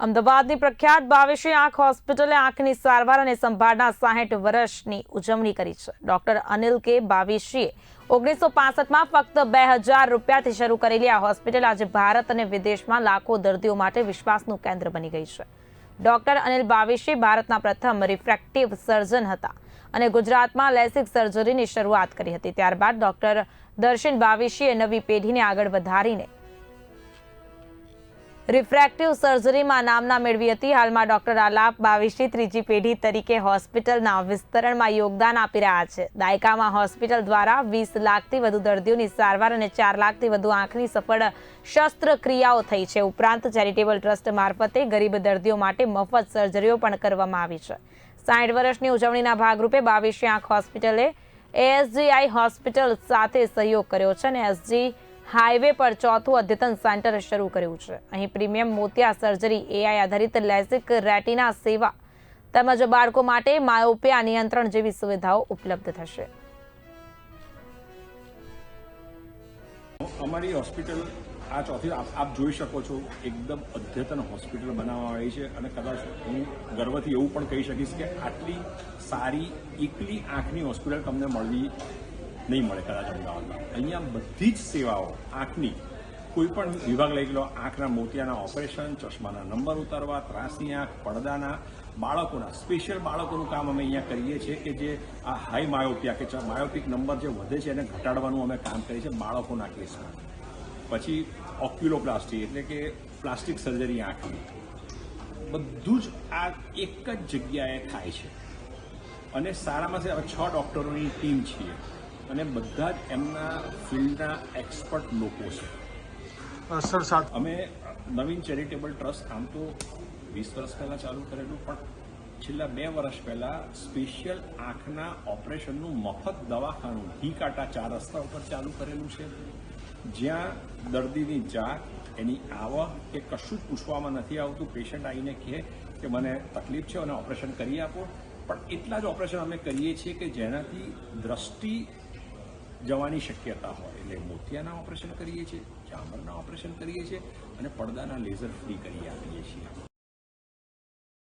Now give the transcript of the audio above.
અમદાવાદની પ્રખ્યાત બાવીસી આંખ હોસ્પિટલે આંખની સારવાર અને સંભાળના સાહીઠ વર્ષની ઉજવણી કરી છે. ડોક્ટર અનિલ કે બાવીસીએ ઓગણીસો પાસઠમાં ફક્ત બે હજાર રૂપિયાથી શરૂ કરેલી આ હોસ્પિટલ આજે ભારત અને વિદેશમાં લાખો દર્દીઓ માટે વિશ્વાસનું કેન્દ્ર બની ગઈ છે. ડોક્ટર અનિલ બાવીસી ભારતના પ્રથમ રિફ્રેક્ટિવ સર્જન હતા અને ગુજરાતમાં લેસિક સર્જરીની શરૂઆત કરી હતી. ત્યારબાદ ડોક્ટર દર્શન બાવીસીએ નવી પેઢીને આગળ વધારીને રિફ્રેક્ટિવ સર્જરીમાં નામના મેળવી હતી. હાલમાં ડોક્ટર આલાપ બાવીસી, ત્રીજી પેઢી તરીકે હોસ્પિટલના વિસ્તરણમાં યોગદાન આપી રહ્યા છે. દાયકામાં હોસ્પિટલ દ્વારા વીસ લાખથી વધુ દર્દીઓની સારવાર અને ચાર લાખથી વધુ આંખની સફળ શસ્ત્રક્રિયાઓ થઈ છે. ઉપરાંત ચેરિટેબલ ટ્રસ્ટ મારફતે ગરીબ દર્દીઓ માટે મફત સર્જરીઓ પણ કરવામાં આવી છે. સાઠ વર્ષની ઉજવણીના ભાગરૂપે બાવીસી આંખ હોસ્પિટલે એએસજીઆઈ હોસ્પિટલ સાથે સહયોગ કર્યો છે અને એસજી હાઈવે પર ચોથું અદ્યતન સેન્ટર શરૂ કર્યું છે. અહીં પ્રીમિયમ મોતિયા સર્જરી એઆઈ આધારિત લેસિક રેટિના સેવા તેમજ બાળકો માટે માયોપિયા નિયંત્રણ જેવી સુવિધાઓ ઉપલબ્ધ થશે. અમારી હોસ્પિટલ આ ચોથી આપ જોઈ શકો છો, એકદમ અદ્યતન હોસ્પિટલ બનાવવામાં આવી છે અને કદાચ હું ગર્વથી એવું પણ કહી શકીશ કે આટલી સારી, એકલી આંખની હોસ્પિટલ તમને મળવી નહીં મળે કદાચ અમદાવાદમાં. અહીંયા બધી જ સેવાઓ, આંખની કોઈ પણ વિભાગ લઈ લો આંખના મોતિયાના ઓપરેશન, ચશ્માના નંબર ઉતારવા, ત્રાસની આંખ, પડદાના બાળકોના, સ્પેશિયલ બાળકોનું કામ અમે અહીંયા કરીએ છીએ કે જે આ હાઈ માયોપિયા કે માયોપિક નંબર જે વધે છે એને ઘટાડવાનું અમે કામ કરીએ છીએ બાળકોના કેસમાં. પછી ઓક્યુલોપ્લાસ્ટી એટલે કે પ્લાસ્ટિક સર્જરી આંખની. બધું જ આ એક જ જગ્યાએ થાય છે. અને સારામાં સારા છ ડૉક્ટરોની ટીમ છીએ. અને બધા જ એમના ફિલ્ડના એક્સપર્ટ લોકો છે. સર સાત અમે નવીન ચેરિટેબલ ટ્રસ્ટ આમ તો વીસ વર્ષ પહેલાં ચાલુ કરેલું પણ છેલ્લા બે વર્ષ પહેલાં સ્પેશિયલ આંખના ઓપરેશનનું મફત દવાખાનું ઘી કાંટા ચાર રસ્તા ઉપર ચાલુ કરેલું છે. જ્યાં દર્દીની જાત એની આવક કે કશું જ પૂછવામાં નથી આવતું. પેશન્ટ આવીને કહે કે મને તકલીફ છે અને ઓપરેશન કરી આપો. પણ એટલા જ ઓપરેશન અમે કરીએ છીએ કે જેનાથી દ્રષ્ટિ જવાની શક્યતા હોય. એટલે મોતિયાના ઓપરેશન કરીએ છીએ ચામરના ઓપરેશન કરીએ છીએ અને પડદાના લેઝર ફ્રી કરી આપીએ છીએ.